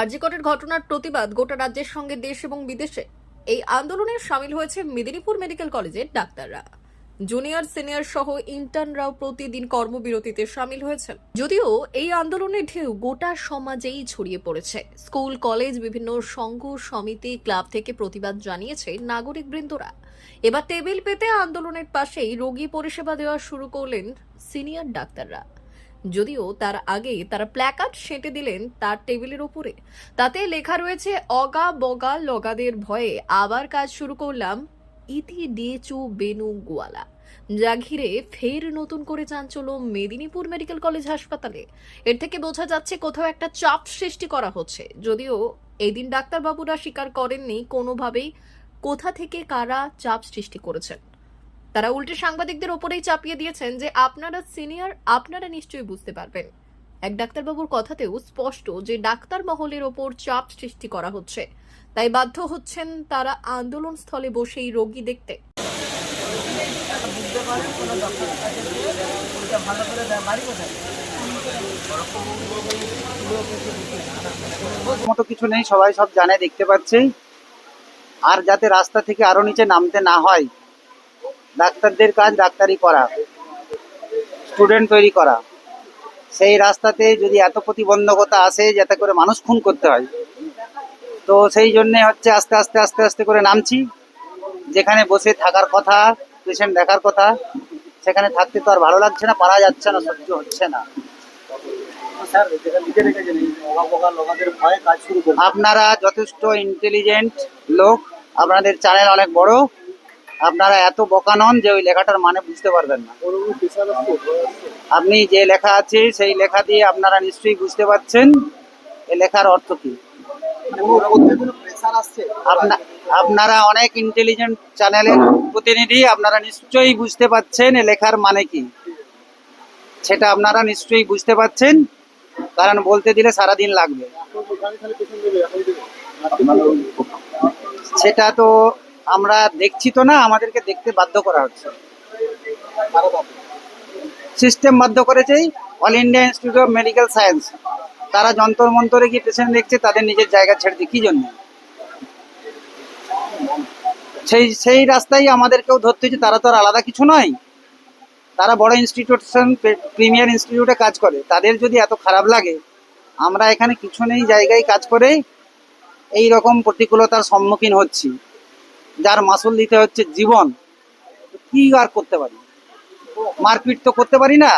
আরজিকটের ঘটনার প্রতিবাদ গোটা রাজ্যের সঙ্গে দেশ এবং বিদেশে। এই আন্দোলনে সামিল হয়েছে মেদিনীপুর মেডিকেল কলেজের ডাক্তাররা। জুনিয়র, সিনিয়র সহ ইন্টার্নরাও প্রতিদিন কর্মবিরতিতে সামিল হয়েছেন। যদিও এই আন্দোলনের ঢেউ গোটা সমাজেই ছড়িয়ে পড়েছে। স্কুল, কলেজ, বিভিন্ন সংঘ, সমিতি, ক্লাব থেকে প্রতিবাদ জানিয়েছে নাগরিক বৃন্দরা এবার টেবিল পেতে আন্দোলনের পাশেই রোগী পরিষেবা দেওয়া শুরু করলেন সিনিয়র ডাক্তাররা। যদিও তার আগে তারা প্ল্যাকার্ড সেঁটে দিলেন তার টেবিলের উপরে। তাতে লেখা রয়েছে, অগা বগা লগাদের ভয়ে আবার কাজ শুরু করলাম ইতি ডিএচু বেনু গোয়ালা যা ঘিরে ফের নতুন করে চাঞ্চল্য মেদিনীপুর মেডিকেল কলেজ হাসপাতালে। এর থেকে বোঝা যাচ্ছে কোথাও একটা চাপ সৃষ্টি করা হচ্ছে। যদিও এদিন ডাক্তারবাবুরা স্বীকার করেননি কোনোভাবেই কোথা থেকে কারা চাপ সৃষ্টি করেছেন। তারা উল্টে সাংবাদিকদের ওপরেই চাপিয়ে দিয়েছেন যে আপনারা সিনিয়র, আপনারা নিশ্চয়ই বুঝতে পারবেন। এক ডাক্তারবাবুর কথাতেও স্পষ্ট যে ডাক্তার মহলের ওপর চাপ সৃষ্টি করা হচ্ছে। তাই বাধ্য হচ্ছেন তারা আন্দোলন স্থলে বসেই রোগী দেখতে। মতো কিছু নেই, সবাই সব জানে, দেখতে পাচ্ছে আর যাতে রাস্তা থেকে আরও নিচে নামতে না হয় ডাক্তারদের কাজ ডাক্তারি করা স্টুডেন্ট তৈরি করা। সেই রাস্তাতে যদি এত প্রতিবন্ধকতা আসে যাতে করে মানুষ খুন করতে হয়। তো সেই জন্যে হচ্ছে আস্তে আস্তে আস্তে আস্তে করে নামছি। যেখানে বসে থাকার কথা পেশেন্ট দেখার কথা সেখানে থাকতে তো আর ভালো লাগছে না পারা যাচ্ছে না সহ্য হচ্ছে না। আপনারা যথেষ্ট ইন্টেলিজেন্ট লোক আপনাদের চ্যানেল অনেক বড়। আপনারা এত বোকা নন যে ওই লেখাটার মানে বুঝতে পারবেন না। আপনি যে লেখা আছে সেই লেখা দিয়ে আপনারা নিশ্চয়ই বুঝতে পারছেন এই লেখার অর্থ কি। আপনারা অনেক ইন্টেলিজেন্ট চ্যানেলের প্রতিনিধি আপনারা নিশ্চয়ই বুঝতে পাচ্ছেন এই লেখার মানে কি। সেটা আপনারা নিশ্চয়ই বুঝতে পাচ্ছেন কারণ বলতে দিলে সারাদিন লাগবে। সেটা তো আমরা দেখছি তো না, আমাদেরকে দেখতে বাধ্য করা হচ্ছে। সিস্টেম বাধ্য করেছেই All India Institute of Medical Science তারা যন্তর মন্তরে গিয়ে পেশেন্ট দেখছে, তাদের নিজের জায়গা ছেড়ে দিয়ে কি জন্য? সেই সেই রাস্তায় আমাদেরকেও ধরতে হচ্ছে, তারা তো আর আলাদা কিছু নয়। তারা বড় ইনস্টিটিউশন প্রিমিয়ার ইনস্টিটিউটে কাজ করে। তাদের যদি এত খারাপ লাগে, আমরা এখানে কিছু নেই জায়গায় কাজ করে, এই রকম প্রতিকূলতার সম্মুখীন হচ্ছি। যার মাসুল দিতে হচ্ছে জীবন, কি আর করতে পারি? মারপিট তো করতে পারি না।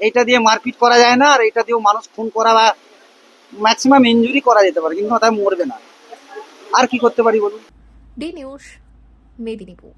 এইটা দিয়ে মারপিট করা যায় না, আর এটা দিয়েও মানুষ খুন করা বা ম্যাক্সিমাম ইঞ্জুরি করা যেতে পারে, কিন্তু তাই মরবে না। আর কি করতে পারি বলুন? D news, Medinipur.